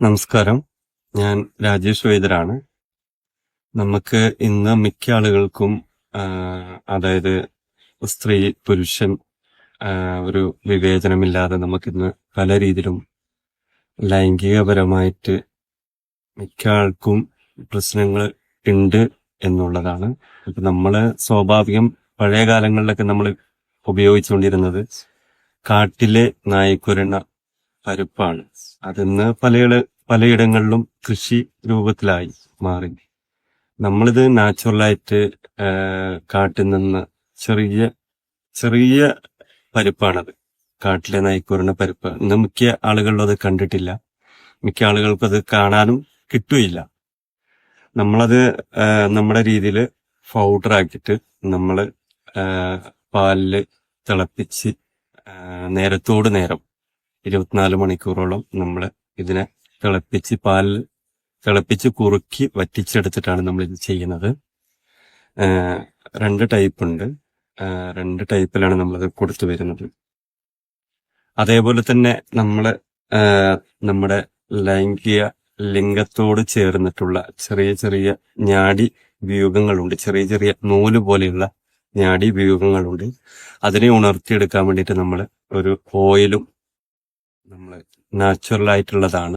നമസ്കാരം. ഞാൻ രാജേഷ് വൈദ്യരാണ്. നമുക്ക് ഇന്ന് മിക്ക ആളുകൾക്കും അതായത് സ്ത്രീ പുരുഷൻ ഒരു വിവേചനമില്ലാതെ നമുക്കിന്ന് പല രീതിയിലും ലൈംഗികപരമായിട്ട് മിക്ക ആൾക്കും പ്രശ്നങ്ങൾ ഉണ്ട് എന്നുള്ളതാണ്. ഇപ്പൊ നമ്മൾ സ്വാഭാവികം പഴയ കാലങ്ങളിലൊക്കെ നമ്മൾ ഉപയോഗിച്ചുകൊണ്ടിരുന്നത് കാട്ടിലെ നായ്ക്കുരണ പരുപ്പാണ്. അതിന്ന് പല പലയിടങ്ങളിലും കൃഷി രൂപത്തിലായി മാറി. നമ്മളിത് നാച്ചുറലായിട്ട് കാട്ടിൽ നിന്ന് ചെറിയ ചെറിയ പരിപ്പാണത്. കാട്ടിലെ നായ്ക്കൂറിന പരിപ്പ്. ഇന്ന് മിക്ക ആളുകളിലും അത് കണ്ടിട്ടില്ല. മിക്ക ആളുകൾക്കും അത് കാണാനും കിട്ടുകയില്ല. നമ്മളത് നമ്മുടെ രീതിയിൽ പൗഡർ ആക്കിയിട്ട് നമ്മൾ പാലിൽ തിളപ്പിച്ച് നേരത്തോട് നേരം ഇരുപത്തിനാല് മണിക്കൂറോളം നമ്മൾ ഇതിനെ തിളപ്പിച്ച് പാലിൽ തിളപ്പിച്ച് കുറുക്കി വറ്റിച്ചെടുത്തിട്ടാണ് നമ്മൾ ഇത് ചെയ്യുന്നത് രണ്ട് ടൈപ്പ് ഉണ്ട്. രണ്ട് ടൈപ്പിലാണ് നമ്മളത് കൊടുത്തു വരുന്നത്. അതേപോലെ തന്നെ നമ്മൾ നമ്മുടെ ലൈംഗിക ലിംഗത്തോട് ചേർന്നിട്ടുള്ള ചെറിയ ചെറിയ ഞാടി വ്യൂഹങ്ങളുണ്ട്. ചെറിയ ചെറിയ നൂൽ പോലെയുള്ള ഞാടി വ്യൂഹങ്ങളുണ്ട്. അതിനെ ഉണർത്തിയെടുക്കാൻ വേണ്ടിയിട്ട് നമ്മൾ ഒരു ഓയിലും നമ്മൾ നാച്ചുറൽ ആയിട്ടുള്ളതാണ്